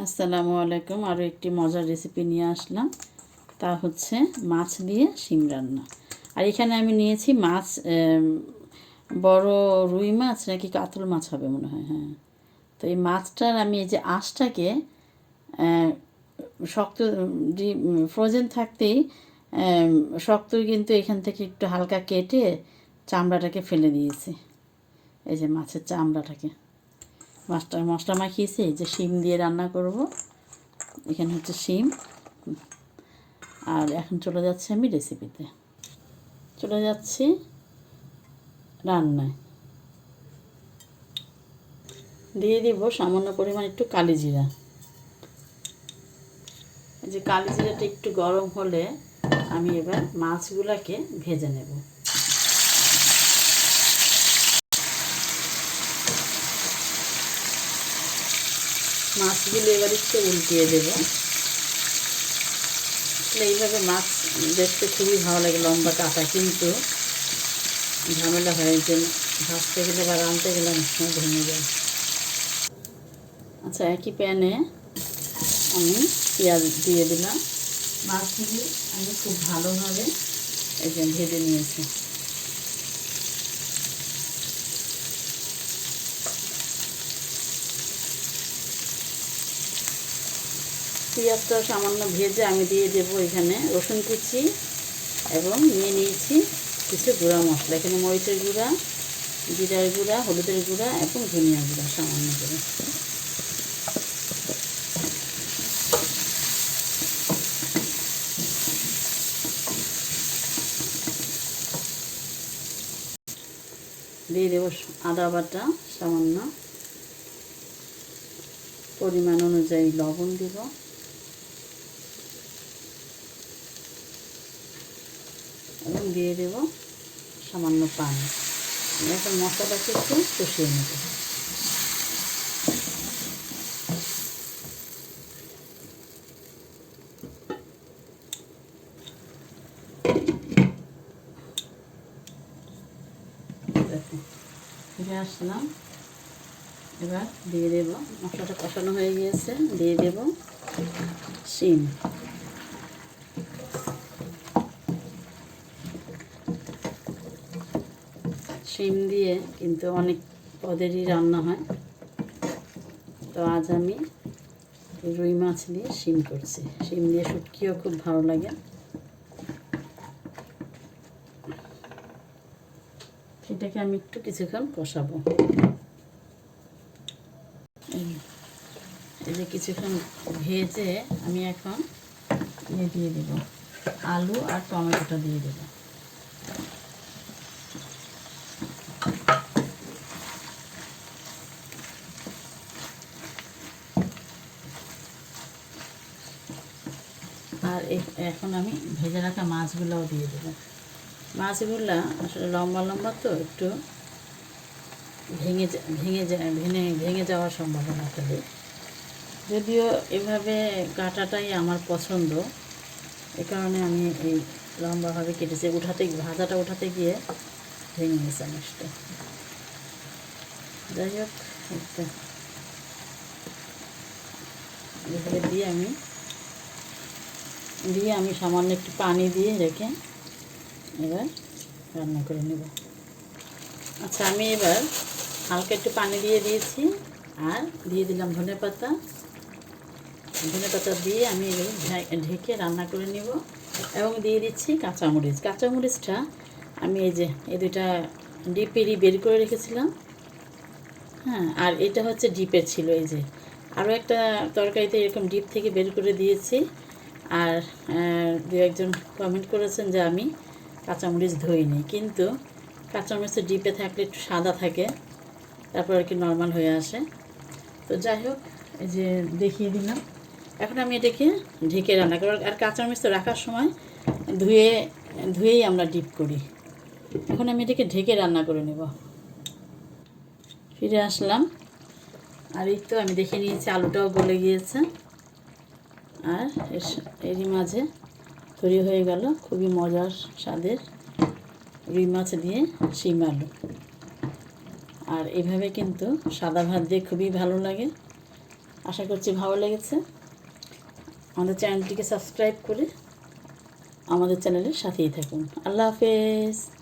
আসসালামু আলাইকুম। আরও একটি মজার রেসিপি নিয়ে আসলাম। তা হচ্ছে মাছ দিয়ে শিম রান্না। আর এখানে আমি নিয়েছি মাছ বড় রুই মাছ নাকি কাতল মাছ হবে মনে হয় হ্যাঁ। তো এই মাছটার আমি এই যে আঁশটাকে শক্ত ফ্রোজেন থাকতেই শক্ত কিন্তু এখান থেকে একটু হালকা কেটে চামড়াটাকে ফেলে দিয়েছি। এই যে মাছের চামড়াটাকে। মাছটা মশলা মাখিয়েছি যে শিম দিয়ে রান্না করব। এখানে হচ্ছে শিম। আর এখন চলে যাচ্ছে আমি রেসিপিতে চলে যাচ্ছি রান্নায়। দিয়ে দিব সামান্য পরিমাণ একটু কালি জিরা। যে কালি জিরাটা একটু গরম হলে আমি এবার মাছগুলাকে ভেজে নেব। মাছগুলো এবার একটু উল্টিয়ে দেব। এইভাবে মাছ দেখতে খুবই ভালো লাগে, লম্বা কাটা, কিন্তু ঝামেলা হয় যে ভাজতে গেলে বা রাঁধতে গেলে অনেক সময় ভেঙে যায়। আচ্ছা একই প্যানে আমি পেঁয়াজ দিয়ে দিলাম। মাছগুলি আমি খুব ভালোভাবে এই ভেজে নিয়েছি। পেঁয়াজটা সামান্য ভেজে আমি দিয়ে দেব এখানে রসুন কুচি এবং নিয়ে নিয়েছি কিছু গুঁড়া মশলা। এখানে মরিচের গুঁড়া, জিরার গুঁড়া, হলুদের গুঁড়া এবং ধনিয়া গুঁড়া সামান্য করে দিয়ে দেবো আদা বাটা সামান্য। পরিমাণ অনুযায়ী লবণ দিব। এবং দিয়ে দেব সামান্য পানি। এখন মশলাটাকে একটু কষিয়ে নেব। ফিরে আসলাম। এবার দিয়ে দেব, মশলাটা কষানো হয়ে গিয়েছে, দিয়ে দেব শিম। শিম দিয়ে কিন্তু অনেক পদেরই রান্না হয়। তো আজ আমি রুই মাছ দিয়ে শিম করছি। শিম দিয়ে শুটকিও খুব ভালো লাগে। এটাকে আমি একটু কিছুক্ষণ কষাবো। এই- যে কিছুক্ষণ ভেজে আমি এখন ইয়ে দিয়ে দেব। আলু আর টমেটোটা দিয়ে দেব। আর এখন আমি ভেজে রাখা মাছগুলোও দিয়ে দেবো। মাছগুলো আসলে লম্বা লম্বা তো, একটু ভেঙে ভেঙে যায় ভেঙে ভেঙে যাওয়ার সম্ভাবনা থাকে। যদিও এভাবে কাটাটাই আমার পছন্দ, এ কারণে আমি এই লম্বাভাবে কেটেছি। উঠাতে, ভাজাটা উঠাতে গিয়ে ভেঙে গেছে মাছটা। যাই হোক এভাবে দিয়ে আমি দিয়ে আমি সামান্য একটু পানি দিয়ে রেখে এবার রান্না করে নেব। আচ্ছা আমি এবার হালকা একটু পানি দিয়ে দিয়েছি আর দিয়ে দিলাম ধনে পাতা। ধনে পাতা দিয়ে আমি এবার ঢেকে রান্না করে নেব এবং দিয়ে দিচ্ছি কাঁচামরিচ। কাঁচামরিচটা আমি এই যে, এই দুইটা ডিপেরই বের করে রেখেছিলাম। হ্যাঁ আর এটা হচ্ছে ডিপের ছিল এই যে। আরও একটা তরকারিতে এরকম ডিপ থেকে বের করে দিয়েছি। আর দু একজন কমেন্ট করেছেন যে আমি কাঁচামরিচ ধুইনি। কিন্তু কাঁচামরিচের ডিপে থাকলে একটু সাদা থাকে, তারপর আর কি নর্মাল হয়ে আসে। তো যাই হোক, এই যে দেখিয়ে দিলাম। এখন আমি এটাকে ঢেকে রান্না করি আর কাঁচামরিচ তো রাখার সময় ধুয়ে, ধুয়েই আমরা ডিপ করি। এখন আমি এটাকে ঢেকে রান্না করে নেব। ফিরে আসলাম। আর এই তো আমি দেখে নিয়েছি, আলুটাও গলে গিয়েছে। আর এর এরই মাঝে তৈরি হয়ে গেল খুবই মজার স্বাদের রুই মাছ দিয়ে শিম আলু। আর এভাবে কিন্তু সাদা ভাত দিয়ে খুবই ভালো লাগে। আশা করছি ভালো লেগেছে। আমাদের চ্যানেলটিকে সাবস্ক্রাইব করে আমাদের চ্যানেলের সাথেই থাকুন। আল্লাহ হাফেজ।